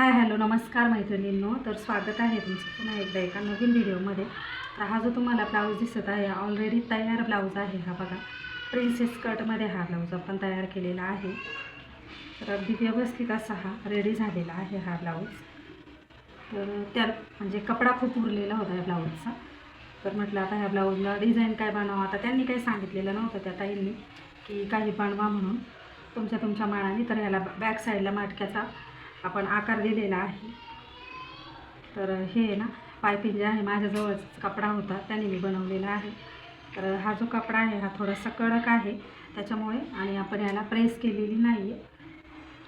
Hi hello नमस्कार मैत्रिणींनो. तर स्वागत आहे तुमचं पुन्हा एकदा एका नवीन व्हिडिओमध्ये. तर हा जो तुम्हाला ब्लाऊज दिसत आहे ऑलरेडी तयार ब्लाऊज आहे हा बघा. प्रिन्सेस कटमध्ये हा ब्लाऊज आपण तयार केलेला आहे. तर अगदी व्यवस्थित असा हा रेडी झालेला आहे हा ब्लाऊज. तर त्या म्हणजे कपडा खूप उरलेला होता या ब्लाऊजचा. तर म्हटलं आता ह्या ब्लाऊजला डिझाईन काय बनवा आता त्यांनी काही सांगितलेलं नव्हतं त्या ताईंनी की काही बनवा म्हणून. तुमच्या तुमच्या मानाने तर ह्याला बॅक साईडला माटक्याचा आपण आकार दिलेला आहे. तर हे आहे ना पायपिंग जे आहे माझ्याजवळच कपडा होता त्याने मी बनवलेला आहे. तर हा जो कपडा आहे हा थोडासा कडक आहे. त्याच्यामुळे आणि आपण याला प्रेस केलेली नाही आहे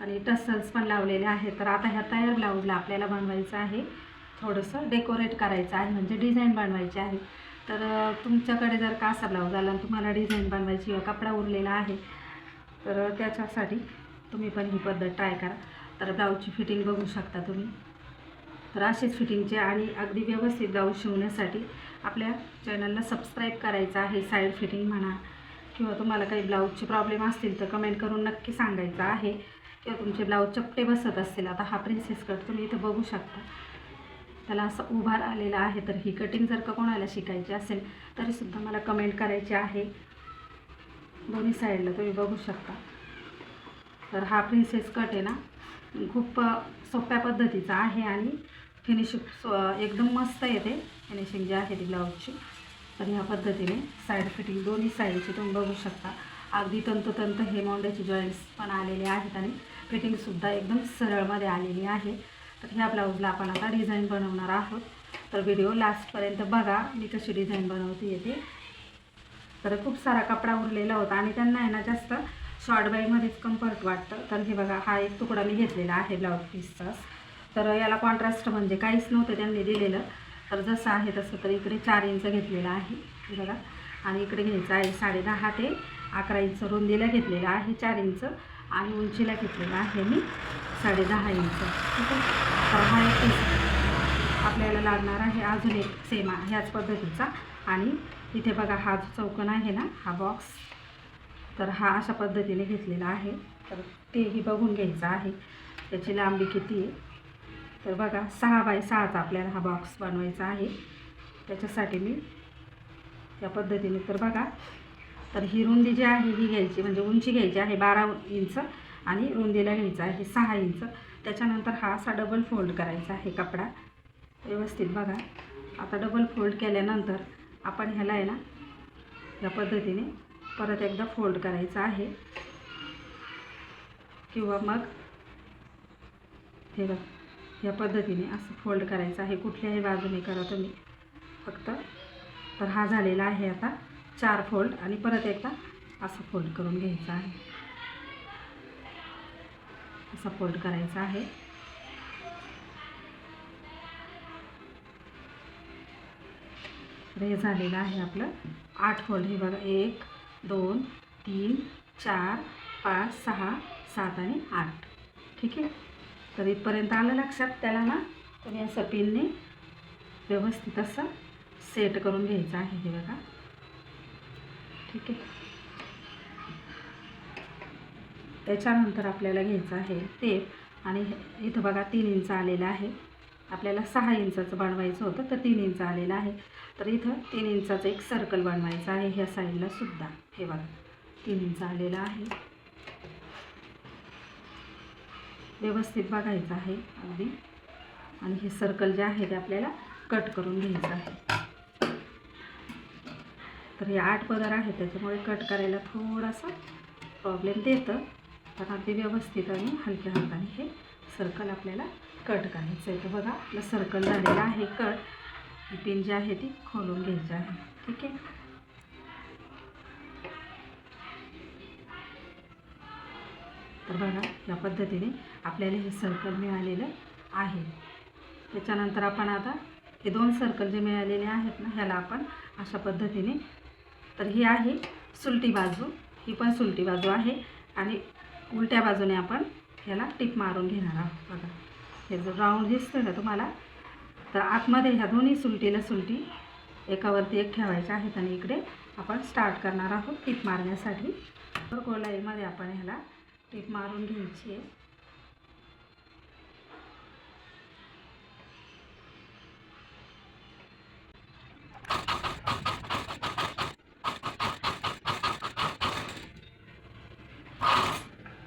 आणि टसल्स पण लावलेले आहे तर आता ह्या तयार ब्लाऊजला आपल्याला बनवायचं आहे. थोडंसं डेकोरेट करायचं आहे म्हणजे डिझाईन बनवायची आहे. तर तुमच्याकडे जर का असा ब्लाऊज आला आणि तुम्हाला डिझाईन बनवायची किंवा कपडा उरलेला आहे तर त्याच्यासाठी तुम्ही पण ही पद्धत ट्राय करा. तर ब्लाऊजची फिटिंग बघू शकता तुम्ही. तर अशीच फिटिंगचे आणि अगदी व्यवस्थित ब्लाऊज शिवण्यासाठी आपल्या चॅनलला सबस्क्राईब करायचं आहे साईड फिटिंग म्हणा किंवा तुम्हाला काही ब्लाऊजचे प्रॉब्लेम असतील तर कमेंट करून नक्की सांगायचं आहे. किंवा तुमचे ब्लाऊज चपटे बसत असतील आता हा प्रिन्सेस कट तुम्ही इथं बघू शकता. त्याला असं उभार आलेला आहे तर ही कटिंग जर का कोणाला शिकायची असेल तरीसुद्धा मला कमेंट करायची आहे. दोन्ही साईडला तुम्ही बघू शकता. तर हा प्रिन्सेस कट आहे ना खूप सोप्या पद्धतीचा आहे आणि फिनिशिंग सो एकदम मस्त येते. फिनिशिंग जी आहे ती ब्लाऊजची तर ह्या पद्धतीने साईड फिटिंग दोन्ही साईडची तुम्ही बघू शकता. अगदी तंतोतंत हे मोंड्याचे जॉईंट्स पण आलेले आहेत आणि फिटिंगसुद्धा एकदम सरळमध्ये आलेली आहे. तर ह्या ब्लाऊजला आपण आता डिझाईन बनवणार आहोत. तर व्हिडिओ लास्टपर्यंत बघा. मी कशी डिझाईन बनवते येते. तर खूप सारा कपडा उरलेला होता आणि त्यांना आहे ना जास्त शॉर्ट बाईमध्येच कम्फर्ट वाटतं. तर हे बघा हा एक तुकडा मी घेतलेला आहे ब्लाऊज पीसचाच तर याला कॉन्ट्रास्ट म्हणजे काहीच नव्हतं त्यांनी दिलेलं. तर जसं आहे तसं तर इकडे चार इंच घेतलेलं आहे. बघा. आणि इकडे घ्यायचं आहे साडे दहा ते अकरा इंच रुंदीला घेतलेलं आहे चार इंच. आणि उंचीला घेतलेलं आहे मी साडे दहा इंच. ठीक आहे? तर हा एक आपल्याला लागणार आहे अजून एक सेम ह्याच पद्धतीचा. आणि इथे बघा हा जो चौकन आहे ना हा बॉक्स तर हा अशा पद्धतीने घेतलेला आहे. तर तेही बघून घ्यायचं आहे. त्याची लांबी किती आहे? तर बघा सहा बाय सहाचा आपल्याला हा बॉक्स बनवायचा आहे. त्याच्यासाठी मी या पद्धतीने तर बघा. तर ही रुंदी जी आहे ही घ्यायची म्हणजे उंची घ्यायची आहे बारा इंच आणि रुंदीला घ्यायचं आहे सहा इंच. त्याच्यानंतर हा असा डबल फोल्ड करायचा आहे कपडा. व्यवस्थित बघा. आता डबल फोल्ड केल्यानंतर आपण ह्याला आहे ना या पद्धतीने परत एकदा फोल्ड करायचं आहे. किंवा मग हे बघ या पद्धतीने असं फोल्ड करायचं आहे. कुठल्याही बाजूने करा तुम्ही. फक्त तर हा झालेला आहे आता चार फोल्ड आणि परत एकदा असं फोल्ड करून घ्यायचं आहे. असा फोल्ड करायचा आहे. तर हे झालेलं आहे आपलं आठ फोल्ड. हे बघा एक दोन तीन चार पाच सहा सात आणि आठ. ठीक आहे? तर इथपर्यंत आलं लक्षात त्याला ना? तुम्ही असं पिनने व्यवस्थित असं सेट करून घ्यायचं आहे हे बघा. ठीक आहे? त्याच्यानंतर आपल्याला घ्यायचं आहे टेप आणि इथं बघा तीन इंच आलेलं आहे. आपल्याला सहा इंचाचं बनवायचं होतं तर तीन इंच आलेलं आहे. तर इथं तीन इंचाचं एक सर्कल बनवायचं आहे ह्या साईडला सुद्धा. हे बघा तीन इंच आलेलं आहे. व्यवस्थित बघायचं आहे अगदी. आणि हे सर्कल जे आहे ते आपल्याला कट करून घ्यायचं आहे. तर हे आठ पदर आहे त्याच्यामुळे कट करायला थोडासा प्रॉब्लेम देतं. पण अगदी व्यवस्थित आणि हलक्या हाताने हे सर्कल आपल्याला कट करायचं आहे. तर बघा आपलं सर्कल झालेलं आहे कट. ही पिन जी आहे ती खोलून घ्यायची आहे. ठीक आहे? तर बघा या पद्धतीने आपल्याला हे सर्कल मिळालेलं आहे. त्याच्यानंतर आपण आता हे दोन सर्कल जे मिळालेले आहेत ना ह्याला आपण अशा पद्धतीने तर ही आहे सुलटी बाजू. ही पण सुलटी बाजू आहे. आणि उलट्या बाजूने आपण ह्याला टिप मारून घेणार आहोत. बघा. हे जो राऊंड दिसतं ना तुम्हाला तर आतमध्ये ह्या दोन्ही सुलटीला सुलटी एकावरती एक ठेवायच्या आहेत आणि इकडे आपण स्टार्ट करणार आहोत टीप मारण्यासाठी. तर गोलाईमध्ये आपण ह्याला टीप मारून घ्यायची आहे.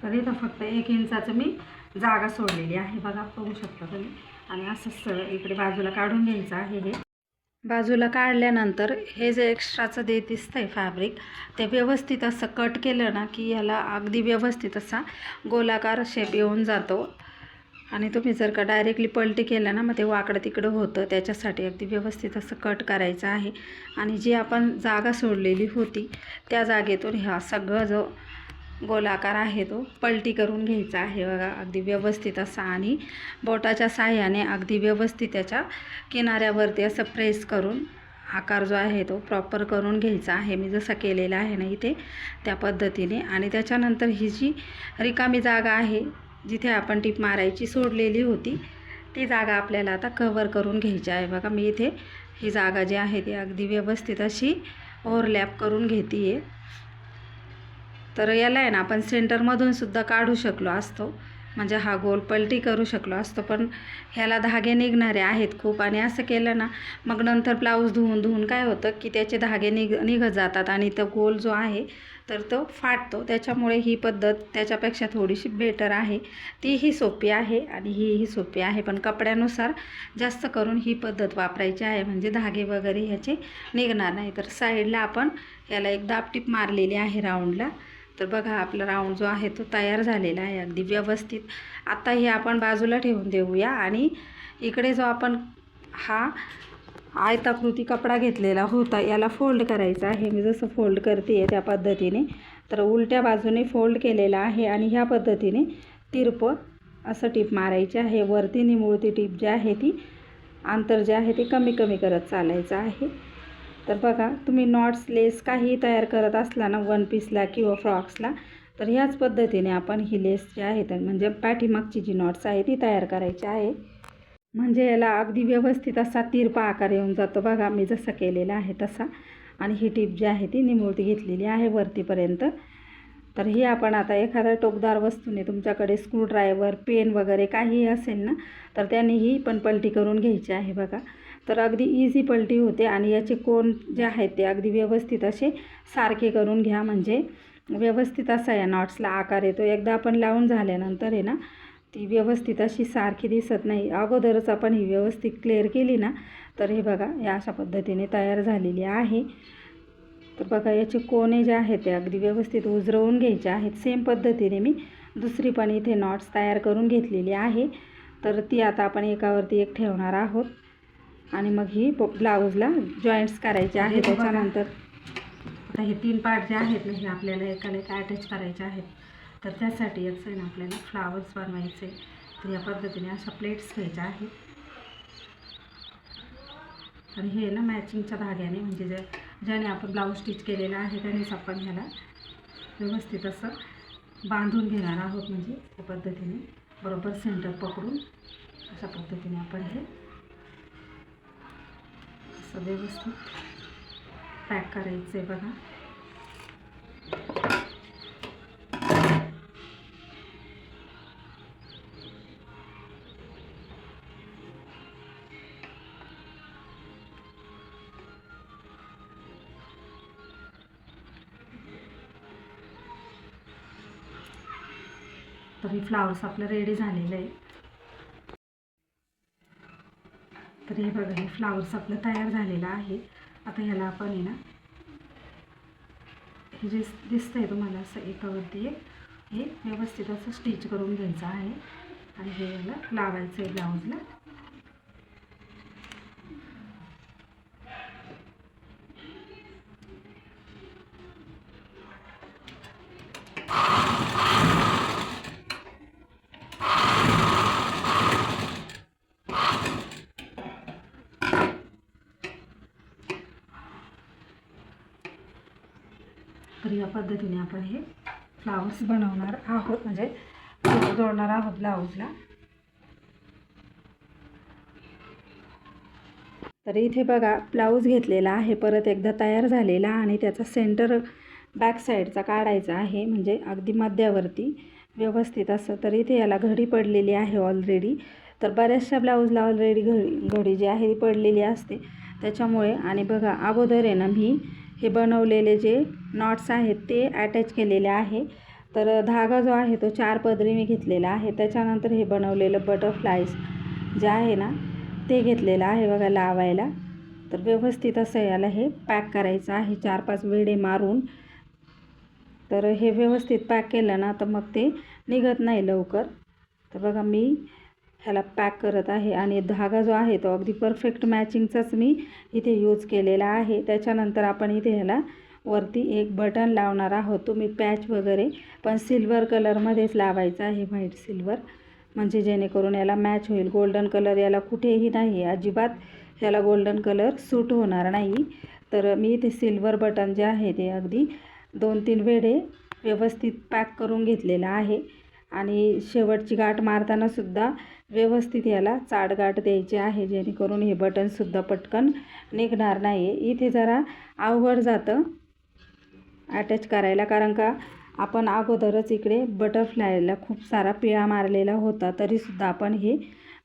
तर इथं फक्त एक इंचाचं मी जागा सोडलेली आहे. बघा पाहू शकता तुम्ही. आणि असं सरळ इकडे बाजूला काढून घ्यायचं आहे हे. बाजूला काढल्यानंतर हे जे एक्स्ट्राचं दे दिसतंय फॅब्रिक ते व्यवस्थित असं कट केलं ना की याला अगदी व्यवस्थित असा गोलाकार शेप येऊन जातो. आणि तुम्ही जर का डायरेक्टली पलटी केलं ना मग ते वाकडं तिकडं होतं. त्याच्यासाठी अगदी व्यवस्थित असं कट करायचं आहे. आणि जी आपण जागा सोडलेली होती त्या जागेतून ह्या सगळं जो गोलाकार आहे तो. पलटी करून घ्यायचा आहे बघा. अगदी व्यवस्थित असा आणि बोटाच्या साह्याने अगदी व्यवस्थित त्याच्या किनाऱ्यावरती असं प्रेस करून आकार जो आहे तो प्रॉपर करून घ्यायचा आहे. मी जसा केलेला आहे ना इथे त्या पद्धतीने. आणि त्याच्यानंतर ही जी रिकामी जागा आहे जिथे आपण टीप मारायची सोडलेली होती ती जागा आपल्याला आता कवर करून घ्यायची आहे. बघा मी इथे ही जागा जी आहे ती अगदी व्यवस्थित अशी ओव्हरलॅप करून घेते आहे तर याला आहे ना आपण सेंटरमधून सुद्धा काढू शकलो असतो. म्हणजे हा गोल पलटी करू शकलो असतो पण ह्याला धागे निघणारे आहेत खूप. आणि असं केलं ना मग नंतर ब्लाऊज धुवून धुवून काय होतं की त्याचे धागे निघ निघत जातात आणि तो गोल जो आहे तर तो फाटतो. त्याच्यामुळे ही पद्धत त्याच्यापेक्षा थोडीशी बेटर आहे. तीही सोपी आहे आणि हीही सोपी आहे पण कपड्यानुसार जास्त करून ही पद्धत वापरायची आहे. म्हणजे धागे वगैरे ह्याचे निघणार नाही. तर साईडला आपण याला एक दापटीप मारलेली आहे राऊंडला तर बघा आपला राऊंड जो आहे तो तयार झालेला आहे अगदी व्यवस्थित. आता हे आपण बाजूला ठेवून देऊया आणि इकडे जो आपण हा आयताकृती कपडा घेतलेला होता याला फोल्ड करायचा आहे. मी जसं फोल्ड करते आहे त्या पद्धतीने तर उलट्या बाजूने फोल्ड केलेला आहे आणि ह्या पद्धतीने तिरपं असं टीप मारायची आहे. वरती निमुळती टीप जी आहे ती अंतर जे आहे ते कमी कमी करत चालायचं आहे. तर बघा तुम्ही नॉट्स लेस काही तयार करत असला ना वन पीसला किंवा फ्रॉक्सला तर ह्याच पद्धतीने आपण ही लेस जी आहे तर म्हणजे पाठीमागची जी नॉट्स आहे ती तयार करायची आहे. म्हणजे याला अगदी व्यवस्थित असा तिरपा आकार येऊन जातो बघा मी जसा केलेला आहे तसा. आणि ही टीप जी आहे ती निमुळती घेतलेली आहे वरतीपर्यंत. तर ही आपण आता एखाद्या टोकदार वस्तूने तुमच्याकडे स्क्रूड्रायव्हर पेन वगैरे काहीही असेल ना तर त्याने ही पण पलटी करून घ्यायची आहे बघा. तर अगदी इझी पलटी होते आणि याचे कोण जे आहेत ते अगदी व्यवस्थित असे सारखे करून घ्या. म्हणजे व्यवस्थित असा या नॉट्सला आकार येतो. एकदा आपण लावून झाल्यानंतर आहे ना ती व्यवस्थित अशी सारखी दिसत नाही. अगोदरच आपण ही व्यवस्थित क्लिअर केली ना तर हे बघा या अशा पद्धतीने तयार झालेली आहे. तर बघा याचे कोणे जे आहेत ते अगदी व्यवस्थित उजरवून घ्यायचे आहेत. सेम पद्धतीने मी दुसरी पण इथे नॉट्स तयार करून घेतलेली आहे. तर ती आता आपण एकावरती एक ठेवणार आहोत. आणि मग ही ब्लाऊजला जॉईंट्स करायचे आहे त्याच्यानंतर. आता हे तीन पार्ट जे आहेत ना हे आपल्याला एकाला एक अटॅच करायचे आहेत. तर त्यासाठी याचं आहे ना आपल्याला फ्लावर्स बनवायचे. तर या पद्धतीने अशा प्लेट्स घ्यायच्या आहेत. आणि हे ना मॅचिंगच्या धाग्याने म्हणजे जे ज्याने आपण ब्लाऊज स्टिच केलेला आहे त्यानेच आपण ह्याला व्यवस्थित असं बांधून घेणार आहोत. म्हणजे त्या पद्धतीने बरोबर सेंटर पकडून अशा पद्धतीने आपण हे असं व्यवस्थित पॅक करायचं आहे बघा. तर हे फ्लावर्स आपलं रेडी झालेलं आहे. तर हे बघा हे फ्लावर्स आपलं तयार झालेलं आहे. आता ह्याला आपण आहे ना हे जे आहे तुम्हाला असं एकावरती एक हे व्यवस्थित असं स्टिच करून घ्यायचं आहे. आणि हे याला लावायचं आहे ब्लाऊजला या पद्धतीने आपण हे फ्लावर्स बनवणार आहोत. म्हणजे जोडणार आहोत ब्लाऊजला तर इथे बघा ब्लाऊज घेतलेला आहे. परत एकदा तयार झालेला आणि त्याचा सेंटर बॅक साईडचा काढायचा आहे. म्हणजे अगदी मध्यावरती व्यवस्थित असं. तर इथे याला घडी पडलेली आहे ऑलरेडी तर बऱ्याचशा ब्लाऊजला ऑलरेडी घडी घडी जी आहे ती पडलेली असते. त्याच्यामुळे आणि बघा अगोदर आहे ना मी हे बनवलेले जे नॉट्स आहेत ते अटॅच केलेले आहे. तर धागा जो आहे तो चार पदरी मी घेतलेला आहे. त्याच्यानंतर हे बनवलेलं बटरफ्लायज जे आहे ना ते घेतलेलं आहे बघा लावायला. तर व्यवस्थित असं याला हे पॅक करायचं आहे. चार पाच वेडे मारून. तर हे व्यवस्थित पॅक केलं ना तर मग ते निघत नाही लवकर. तर बघा मी ह्याला पॅक करत आहे आणि धागा जो आहे तो अगदी परफेक्ट मॅचिंगचाच मी इथे यूज केलेला आहे. त्याच्यानंतर आपण इथे ह्याला वरती एक बटन लावणार आहोत. तुम्ही पॅच वगैरे पण सिल्वर कलरमध्येच लावायचं आहे व्हाईट सिल्वर म्हणजे जेणेकरून याला मॅच होईल. गोल्डन कलर याला कुठेही नाही अजिबात ह्याला गोल्डन कलर सूट होणार नाही. तर मी इथे सिल्वर बटन जे आहे ते अगदी दोन तीन वेळे व्यवस्थित पॅक करून घेतलेलं आहे. आणि शेवटची गाठ मारतानासुद्धा व्यवस्थित याला चाडगाठ द्यायची आहे जेणेकरून हे बटनसुद्धा पटकन निघणार नाही इथे जरा अवघड जातं अटॅच करायला कारण का आपण अगोदरच इकडे बटरफ्लायला खूप सारा पिळा मारलेला होता तरीसुद्धा आपण हे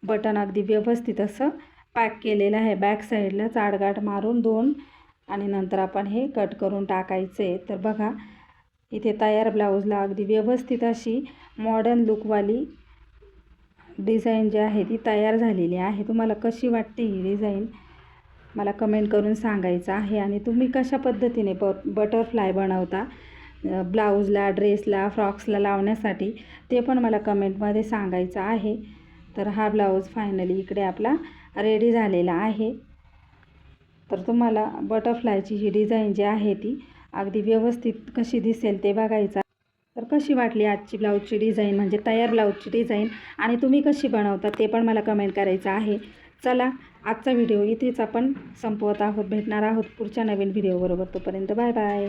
बटन अगदी व्यवस्थित असं पॅक केलेलं आहे. बॅक साईडला चाडगाठ मारून दोन आणि नंतर आपण हे कट करून टाकायचं. आहे तर बघा इथे तयार ब्लाऊजला अगदी व्यवस्थित अशी मॉडर्न लुकवाली डिझाईन जी आहे ती तयार झालेली आहे. तुम्हाला कशी वाटते ही डिझाईन? मला कमेंट करून सांगायचं आहे. आणि तुम्ही कशा पद्धतीने ब बटरफ्लाय बनवता? ब्लाऊजला ड्रेसला फ्रॉक्सला लावण्यासाठी ते पण मला कमेंटमध्ये सांगायचं आहे. तर हा ब्लाऊज फायनली इकडे आपला रेडी झालेला आहे. तर तुम्हाला बटरफ्लायची ही डिझाईन जी आहे ती अगदी व्यवस्थित कशी दिसेल ते बघायचं तर कशी वाटली आजची ब्लाऊजची डिझाईन? म्हणजे तयार ब्लाऊजची डिझाईन आणि तुम्ही कशी बनवता ते पण मला कमेंट करायचं आहे. चला आजचा व्हिडिओ इथेच आपण संपवत आहोत. भेटणार आहोत पुढच्या नवीन व्हिडिओबरोबर तोपर्यंत. Bye bye